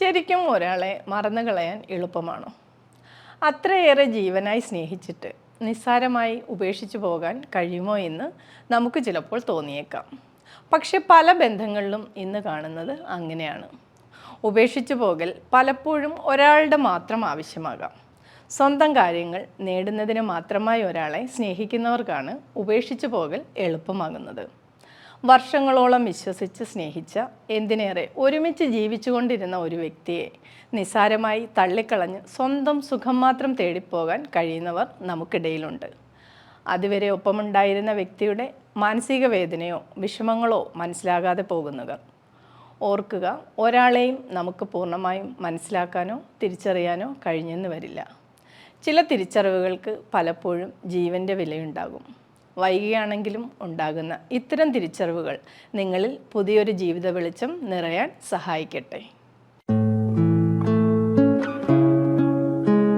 ശരിക്കും ഒരാളെ മറന്നു കളയാൻ എളുപ്പമാണോ? അത്രയേറെ ജീവനായി സ്നേഹിച്ചിട്ട് നിസ്സാരമായി ഉപേക്ഷിച്ചു പോകാൻ കഴിയുമോ എന്ന് നമുക്ക് ചിലപ്പോൾ തോന്നിയേക്കാം. പക്ഷെ പല ബന്ധങ്ങളിലും ഇന്ന് കാണുന്നത് അങ്ങനെയാണ്. ഉപേക്ഷിച്ചു പോകൽ പലപ്പോഴും ഒരാളുടെ മാത്രം ആവശ്യമാകാം. സ്വന്തം കാര്യങ്ങൾ നേടുന്നതിന് മാത്രമായി ഒരാളെ സ്നേഹിക്കുന്നവർക്കാണ് ഉപേക്ഷിച്ചു പോകൽ എളുപ്പമാകുന്നത്. വർഷങ്ങളോളം വിശ്വസിച്ച് സ്നേഹിച്ച എന്തിനേറെ ഒരുമിച്ച് ജീവിച്ചുകൊണ്ടിരുന്ന ഒരു വ്യക്തിയെ നിസ്സാരമായി തള്ളിക്കളഞ്ഞ് സ്വന്തം സുഖം മാത്രം തേടിപ്പോകാൻ കഴിയുന്നവർ നമുക്കിടയിലുണ്ട്. അതുവരെ ഒപ്പമുണ്ടായിരുന്ന വ്യക്തിയുടെ മാനസിക വേദനയോ വിഷമങ്ങളോ മനസ്സിലാകാതെ പോകുന്നവർ. ഓർക്കുക ഒരാളെയും നമുക്ക് പൂർണമായും മനസ്സിലാക്കാനോ തിരിച്ചറിയാനോ കഴിഞ്ഞെന്ന് വരില്ല. ചില തിരിച്ചറിവുകൾക്ക് പലപ്പോഴും ജീവന്റെ വിലയുണ്ടാകും. വൈകിയാണെങ്കിലും ഉണ്ടാകുന്ന ഇത്തരം തിരിച്ചറിവുകൾ നിങ്ങളിൽ പുതിയൊരു ജീവിത വെളിച്ചം നിറയാൻ സഹായിക്കട്ടെ.